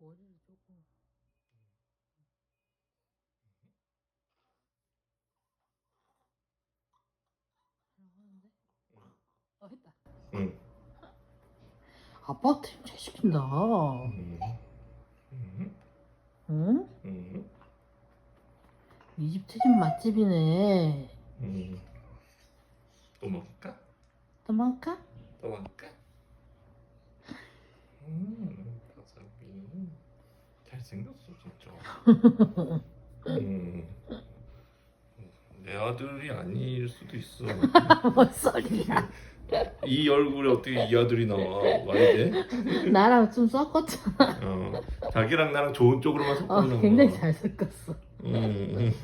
머리를 조금 하려고 하는데 어 했다 응. 아빠한테 힘 시킨다 응. 응. 응? 응. 이집 튀김 맛집이네 응. 또 먹을까? 또 먹을까? 또 먹을까? 잘생겼어 진짜. 음. 내 아들이 아닐 수도 있어. 뭔 소리야 이 얼굴에 어떻게 이 아들이 나와? 말이 돼? 나랑 좀 섞었잖아 어, 자기랑 나랑 좋은 쪽으로만 어, 섞었나 굉장히 봐. 잘 섞었어 음, 음.